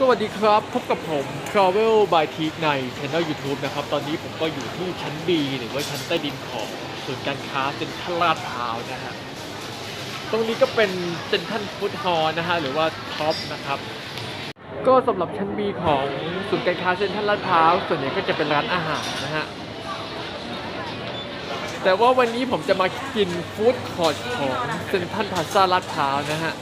สวัสดีครับ พบกับผม Travel by t e ใน Channel YouTube นะครับ ตอนนี้ผมก็อยู่ที่ชั้น B หรือว่าชั้นใต้ดินของศูนย์การค้าเซ็นทรัลลาดพร้าวนะฮะตรงนี้ก็เป็นเซ็นทรัลฟู้ดฮอล์นะฮะ หรือว่าท็อปนะครับ ก็สำหรับชั้น B ของศูนย์การค้าเซ็นทรัลลาดพร้าวส่วนใหญ่ก็จะเป็นร้านอาหารนะฮะ แต่ว่าวันนี้ผมจะมากินฟู้ดคอร์ทของเซ็นทรัลพาซ่าลาดพร้าวนะฮะ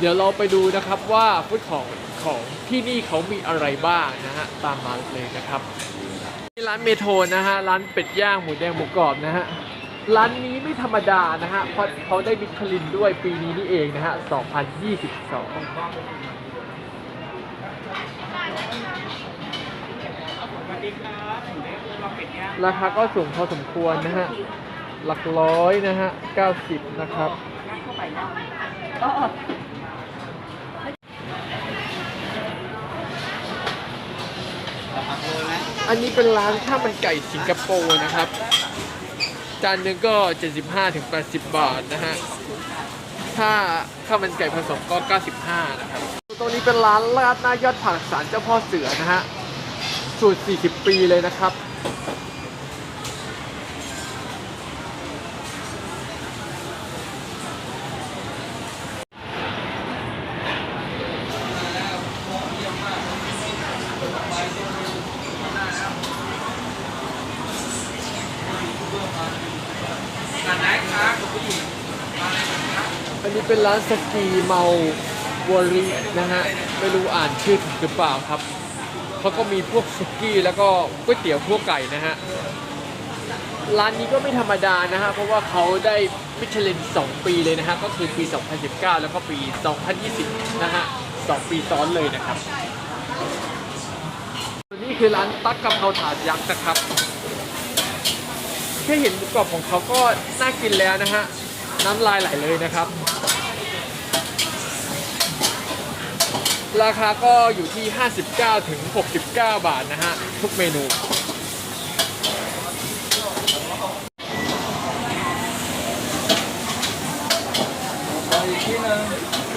เดี๋ยวเราไปดูนะครับว่าฟู้ดของของที่นี่เขามีอะไรบ้างนะฮะตามมาเลยนะครับนี่ร้านเมโทรนะฮะร้านเป็ดย่างหมูแดงหมูกรอบนะฮะร้านนี้ไม่ธรรมดานะฮะเพราะเขาได้มิชลินด้วยปีนี้นี่เองนะฮะ 2022ราคาก็สูงพอสมควรนะฮะ หลักร้อยนะฮะ 90 นะครับ อันนี้เป็นร้านข้าวมันไก่สิงคโปร์นะครับ จานหนึ่งก็ 75ถึง80 บาทนะฮะ ถ้าข้าวมันไก่ผสมก็ 95 นะครับ ตรงนี้เป็นร้านลาดหน้ายอดผักสารเจ้าพ่อเสือนะฮะ สูตร 40 ปีเลยนะครับ อันนี้เป็นร้านสกีเมาวอรีนะฮะ ไม่รู้อ่านชื่อถูกหรือเปล่าครับ เขาก็มีพวกสุกี้แล้วก็ก๋วยเตี๋ยวพวกไก่นะฮะ ร้านนี้ก็ไม่ธรรมดานะฮะ เพราะว่าเขาได้มิชลิน 2 ปีเลยนะฮะ ก็คือปี 2019 แล้วก็ปี 2020 นะฮะ 2 ปีซ้อนเลยนะครับส่วนี้คือร้านตั๊กกะเพราถาดยักษ์นะครับ แค่เห็นหมูกรอบของเขาก็น่ากินแล้วนะฮะน้ำลายไหลเลยนะครับ ราคาก็อยู่ที่ 59ถึง69 บาทนะฮะ ทุกเมนู อีกที่นึง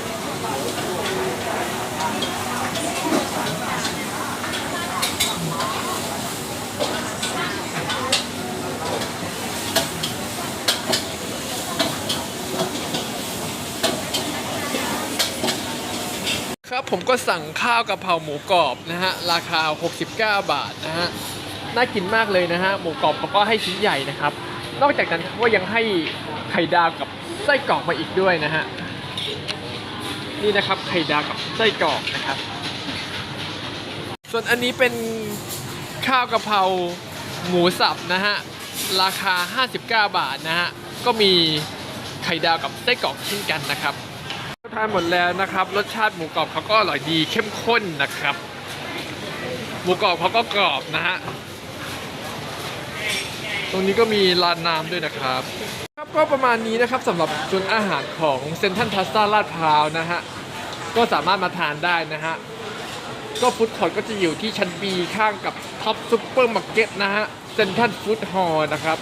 ผมก็สั่งข้าวกะเพราหมูกรอบนะฮะ ราคา 69 บาทนะฮะ น่ากินมากเลยนะฮะ หมูกรอบเขาก็ให้ชิ้นใหญ่นะครับ นอกจากนั้นเขาก็ยังให้ไข่ดาวกับไส้กรอกมาอีกด้วยนะฮะ นี่นะครับไข่ดาวกับไส้กรอกนะครับ ส่วนอันนี้เป็นข้าวกะเพราหมูสับนะฮะ ราคา 59 บาทนะฮะ ก็มีไข่ดาวกับไส้กรอกเช่นกันนะครับ ทานหมดแล้วนะครับ รสชาติหมูกรอบเขาก็อร่อยดีเข้มข้นนะครับ หมูกรอบเขาก็กรอบนะฮะตรงนี้ก็มีร้านน้ำด้วยนะครับ ครับก็ประมาณนี้นะครับสำหรับส่วนอาหารของเซนทันพาสตาลาดพร้าวนะฮะก็สามารถมาทานได้นะฮะก็ฟู้ดคอร์ทก็จะอยู่ที่ชั้น B ข้างกับท็อปซุปเปอร์มาร์เก็ตนะฮะเซนทันฟู้ดฮอลล์นะครับ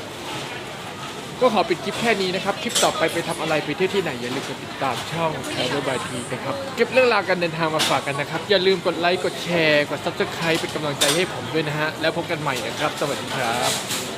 ก็ขอปิดคลิปแค่นี้นะครับ คลิปต่อไปไปทำอะไรไปเที่ยวที่ไหน อย่าลืมกดติดตามช่อง Travel by T นะครับ เก็บเรื่องราวการเดินทางมาฝากกันนะครับ อย่าลืมกดไลค์ กดแชร์ กดซับสไครป์เป็นกำลังใจให้ผมด้วยนะฮะ แล้วพบกันใหม่นะครับ สวัสดีครับ